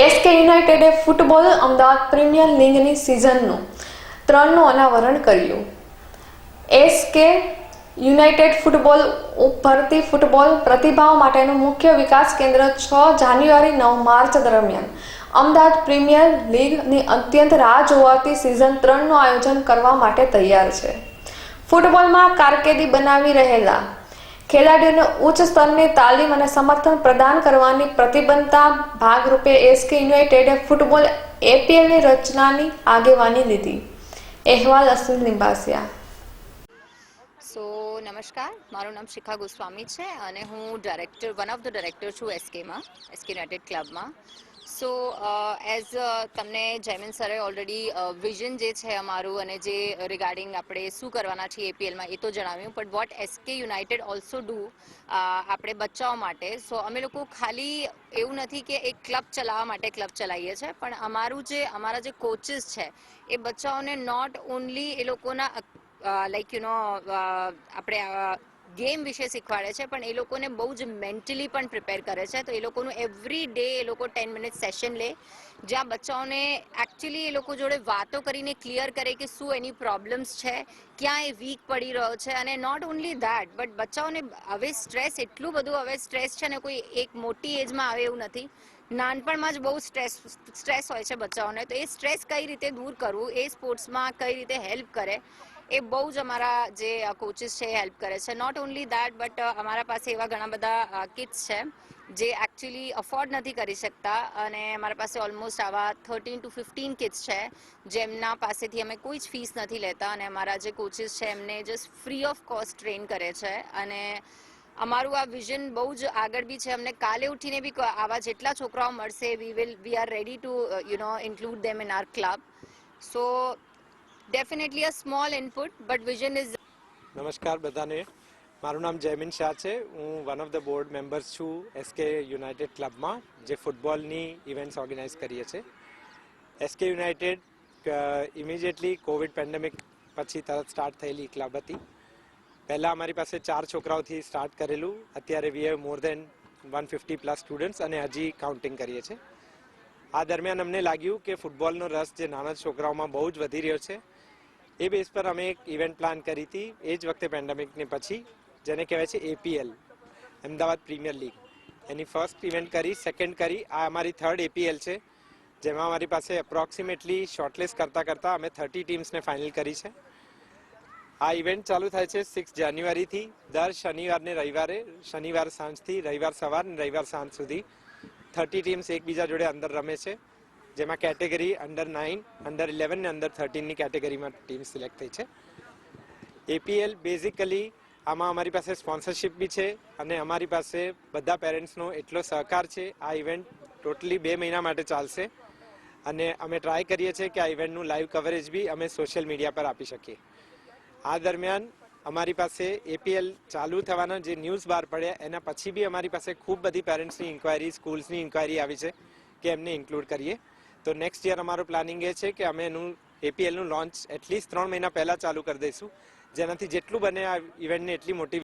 SK યુનાઇટેડે football Ahmedabad premier લીગની સિઝનનું ત્રણનું અનાવરણ કર્યું. એસકે યુનાઇટેડ ફૂટબોલ ભરતી ફૂટબોલ પ્રતિભાવ માટેનું મુખ્ય વિકાસ કેન્દ્ર છ જાન્યુઆરી નવ માર્ચ દરમિયાન. અમદાવાદ પ્રીમિયર લીગની અત્યંત રાહ જોવાતી સિઝન ત્રણનું આયોજન કરવા માટે તૈયાર છે. ફૂટબોલમાં કારકિર્દી બનાવી રહેલા ખેલાડીઓને ઉચ્ચ સ્તરની તાલીમ અને સમર્થન પ્રદાન કરવાની પ્રતિબદ્ધતા ભાગરૂપે એસકે યુનાઇટેડે ફૂટબોલ એપીએલની રચનાની આગેવાની લીધી. અહેવાલ અસુલ નિબાસિયા સો નમસ્કાર, મારું નામ શિખા ગોસ્વામી છે અને હું director one of the director છું એસકેમાં એસકે યુનાઇટેડ ક્લબમાં સો એઝ તમને જયમિન સરે ઓલરેડી વિઝન જે છે અમારું અને જે રિગાર્ડિંગ આપણે શું કરવાના છીએ એપીએલમાં એ તો જણાવ્યું but what SK united also do આપણે બચ્ચાઓ માટે. સો અમે લોકો ખાલી એવું નથી કે એક ક્લબ ચલાવવા માટે ક્લબ ચલાવીએ છીએ, પણ અમારું જે, અમારા જે કોચિસ છે, એ બચ્ચાઓને નોટ ઓનલી એ લોકોના લાઈક યુ નો આપણે ગેમ વિશે શીખવાડે છે, પણ એ લોકોને બહુ જ મેન્ટલી પણ પ્રિપેર કરે છે. તો એ લોકોનું એવરી ડે એ લોકો ટેન મિનિટ સેશન લે, જ્યાં બચ્ચાઓને એકચ્યુઅલી એ લોકો જોડે વાતો કરીને ક્લિયર કરે કે શું એની પ્રોબ્લેમ્સ છે, ક્યાં એ વીક પડી રહ્યો છે. અને નોટ ઓનલી દેટ બટ બચ્ચાઓને હવે સ્ટ્રેસ એટલું બધું હવે સ્ટ્રેસ છે ને કોઈ એક મોટી એજમાં આવે એવું નથી. નાનપણમાં જ બહુ સ્ટ્રેસ સ્ટ્રેસ હોય છે બચ્ચાઓને. તો એ સ્ટ્રેસ કઈ રીતે દૂર કરવું? એ સ્પોર્ટ્સમાં કઈ રીતે હેલ્પ કરે? એ બહુ જ અમારા જે કોચિસ છે એ હેલ્પ કરે છે. નોટ ઓનલી દેટ બટ અમારા પાસે એવા ઘણા બધા કિટ્સ છે, જે એકચ્યુઅલી અફોર્ડ નથી કરી શકતા અને અમારા પાસે ઓલમોસ્ટ આવા થર્ટીન ટુ ફિફ્ટીન કિટ્સ છે, જેમના પાસેથી અમે કોઈ જ ફીસ નથી લેતા અને અમારા જે કોચિસ છે, એમને just free of cost train કરે છે. અને અમારું આ વિઝન બહુ જ આગળ બી છે. અમને કાલે ઉઠીને બી આવા જેટલા છોકરાઓ મળશે we will we are ready to you know include them in our club so definitely a small input but vision is નમસ્કાર બધાને. મારું નામ જયમિન શાહ છે. હું one of the board members છું એસકે યુનાઇટેડ ક્લબમાં જે ફૂટબોલની ઇવેન્ટ્સ ઓર્ગેનાઇઝ કરીએ છીએ. SK united immediately covid pandemic પછી તરત સ્ટાર્ટ થયેલી ક્લબ હતી. પહેલાં અમારી પાસે ચાર છોકરાઓથી સ્ટાર્ટ કરેલું. અત્યારે we have more than one fifty plus students અને હજી કાઉન્ટિંગ કરીએ છીએ. આ દરમિયાન અમને લાગ્યું કે ફૂટબોલનો રસ જે નાના છોકરાઓમાં બહુ જ વધી રહ્યો છે. એ બેઝ પર અમે એક ઇવેન્ટ પ્લાન કરી હતી. એ જ વખતે પેન્ડેમિકની પછી, જેને કહેવાય છે એપીએલ અમદાવાદ પ્રીમિયર લીગ એની ફર્સ્ટ ઇવેન્ટ કરી સેકન્ડ કરી, આ અમારી થર્ડ એપીએલ છે, જેમાં અમારી પાસે એપ્રોક્સિમેટલી શોર્ટલિસ્ટ કરતાં કરતાં અમે થર્ટી ટીમ્સને ફાઇનલ કરી છે. આ ઇવેન્ટ ચાલુ થાય છે સિક્સ જાન્યુઆરીથી દર શનિવારને રવિવારે, શનિવાર સાંજથી, રવિવાર સવાર ને રવિવાર સાંજ સુધી. થર્ટી ટીમ્સ એકબીજા જોડે અંદર રમે છે. જેમાં category under nine under eleven ને અંડર થર્ટીનની કેટેગરીમાં ટીમ સિલેક્ટ થઈ છે. એપીએલ બેઝિકલી આમાં અમારી પાસે સ્પોન્સરશિપ બી છે અને અમારી પાસે બધા પેરેન્ટ્સનો એટલો સહકાર છે. આ ઇવેન્ટ ટોટલી બે મહિના માટે ચાલશે. અને અમે ટ્રાય કરીએ છીએ કે આ ઇવેન્ટનું લાઈવ કવરેજ બી અમે સોશિયલ મીડિયા પર આપી શકીએ. આ દરમિયાન અમારી પાસે એપીએલ ચાલુ થવાના જે ન્યૂઝ બહાર પડ્યા, એના પછી બી અમારી પાસે ખૂબ બધી પેરેન્ટ્સની ઇન્ક્વાયરી સ્કૂલ્સની ઇન્ક્વાયરી આવી છે, કે એમને ઇન્ક્લુડ કરીએ. તો નેક્સ્ટ યર અમારું પ્લાનિંગ એ છે કે અમે એનું એપીએલનું લોન્ચ એટલીસ્ટ ત્રણ મહિના પહેલાં ચાલુ કરી દઈશું. જેનાથી જેટલું બને આ ઇવેન્ટને એટલી મોટી